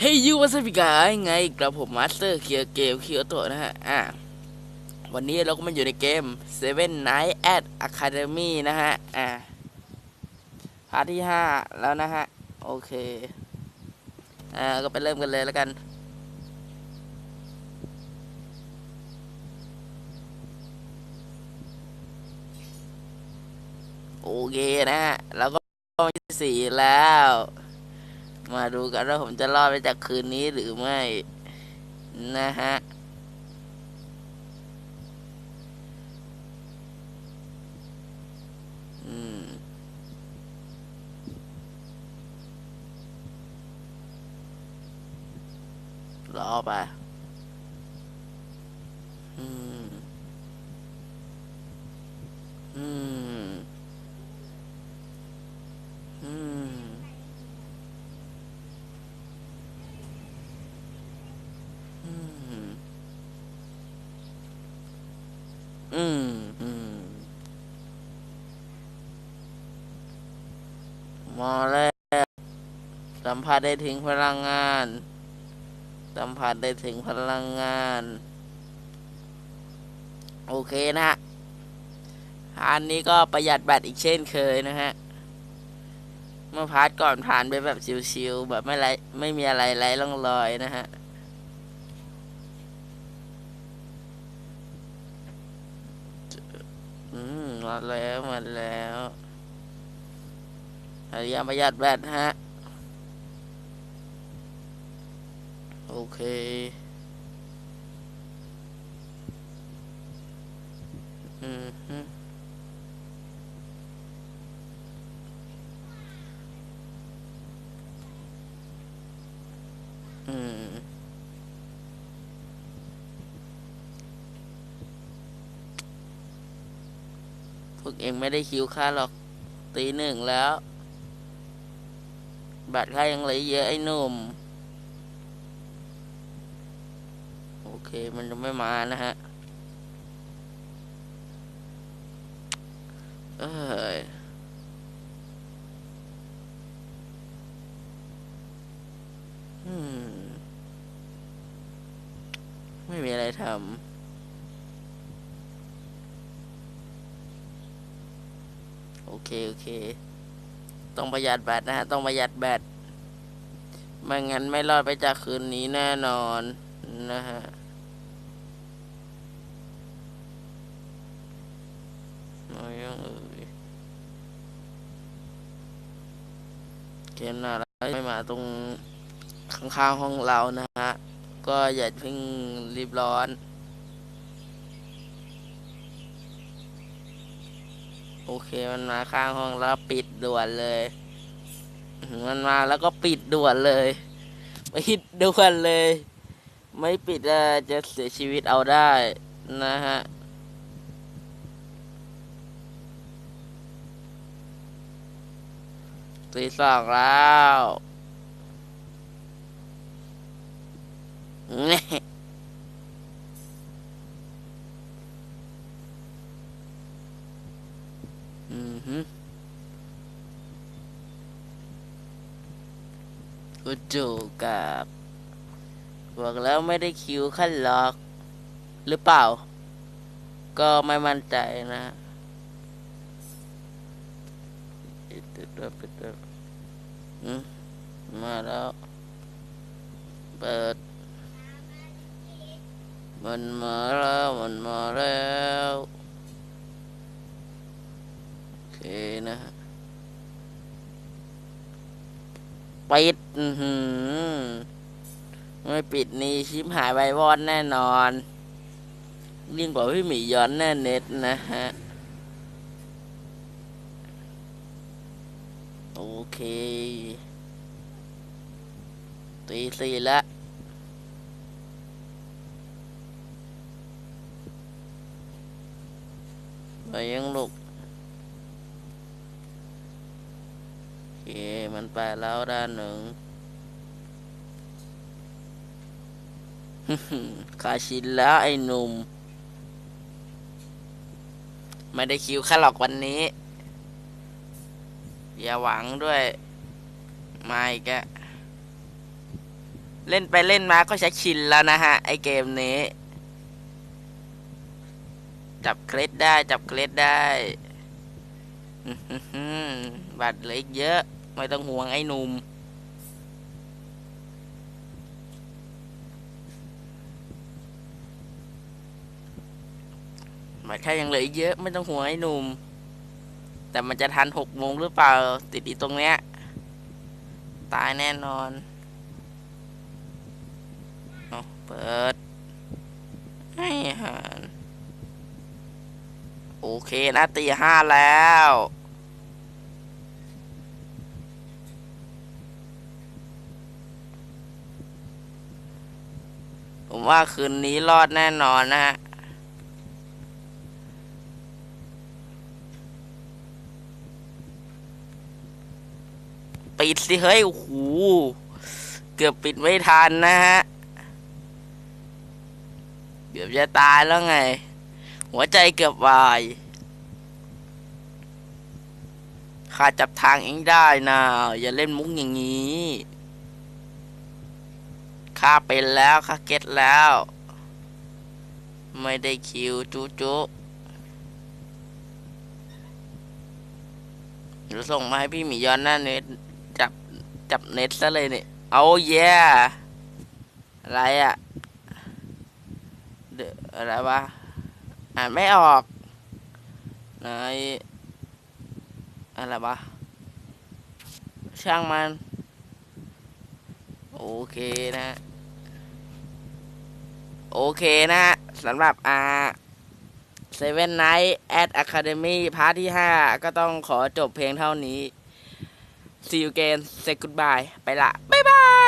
เฮ้ยยูวัสบิกายไงกระผมมาสเตอร์เคียร์เกมเคียร์โตะนะฮะ อ่าวันนี้เราก็มาอยู่ในเกม Seven Night at Academy นะฮะ อ่าพาร์ทที่ห้าแล้วนะฮะ โอเค อ่า ก็ไปเริ่มกันเลยแล้วกัน โอเคนะฮะ แล้วก็วันที่สี่แล้ว มาดูกันว่าผมจะรอดไปจากคืนนี้หรือไม่ นะฮะอืมรอไป อืม อืม อืม อืม อืมอืมมาแล้วสัมผัสได้ถึงพลังงาน สัมผัสได้ถึงพลังงาน โอเคนะฮะ อันนี้ก็ประหยัดแบตอีกเช่นเคยนะฮะ เมื่อพาร์ทก่อนผ่านไปแบบชิวๆแบบไม่ไรไม่มีอะไรไรร่องรอยนะฮะ อื มาแล้วมาแล้วพยายามประหยัดแบตฮะ โอเค อืมฮึอืม พว กเองไม่ได้คิวค่าหรอกตีหนึ่งแล้ว บัตรค่ายังเหลือเยอะไอ้หนุ่ม โอเคมันจะไม่มานะฮะ เอ้ยอืมไม่มีอะไรทำ โอเค โอเค ต้องประหยัดแบตนะฮะ ต้องประหยัดแบตไม่งั้นไม่รอดไปจากคืนนี้แน่นอนนะฮะเอายังเอ่ยเกมหน้าแล้วไม่มาตรงข้างๆห้องเรานะฮะ ก็อย่าเพิ่งรีบร้อน โอเคมันมาข้างห้องแล้วปิดด่วนเลย มันมาแล้วก็ปิดด่วนเลยปิดด่วนเลย ไม่ปิดอะจะเสียชีวิตเอาได้นะฮะตีสองแล้วแน่อือฮึ กูจูกับบอกแล้วไม่ได้คิวขั้นล็อก หรือเปล่า ก็ไม่มั่นใจนะปิดตัวปิดตัวอืมมาแล้ว เปิด มันมาแล้ว มันมาแล้ว โอเคนะฮะ ปิดอือหือไม่ปิดนี่ชิมหายไปวอดแน่นอนยิ่งกว่าพี่หมีย้อนแน่เน็ตนะฮะ โอเค ตีสี่ละไปยังลูกโอเค มันไปแล้วด้านหนึ่งขาชินแล้วไอ้หนุ่ม ไม่ได้คิวแค่หรอกวันนี้ อย่าหวังด้วย มาอีกอะเล่นไปเล่นมาก็ชักชินแล้วนะฮะ ไอเกมนี้ จับเคล็ดได้ จับเคล็ดได้บัตรเหลืออีกเยอะ ไม่ต้องห่วงไอ้หนุ่มบัตรแค่ยังเหลืออีกเยอะไม่ต้องห่วงไอ้หนุ่ม แต่มันจะทันหกโมงหรือเปล่า ติดอีตรงเนี้ย ตายแน่นอนเอาเปิด ให้หารโอเคนะตีห้าแล้ว ผมว่าคืนนี้รอดแน่นอนนะฮะปิดสิเฮ้ยโอ้โหเกือบปิดไม่ทันนะฮะ เกือบจะตายแล้วไง หัวใจเกือบวายข้าจับทางเองได้นะอย่าเล่นมุกอย่างนี้ ข้าเป็นแล้วข้าเก็ตแล้ว ไม่ได้คิวจุจุเดี๋ยวส่งมาให้พี่หมีย้อนหน้าเน็ตจับจับเน็ตซะเลยเนี่ยเอาเย่อะไรอะเดอะไรวะอ่านไม่ออกในอะไรวะช่างมัน โอเคนะโอเคนะฮะสำหรับอ่า Seven Night at Academy พาร์ทที่ 5 ก็ต้องขอจบเพลงเท่านี้ See you again say goodbye ไปละ บ๊ายบาย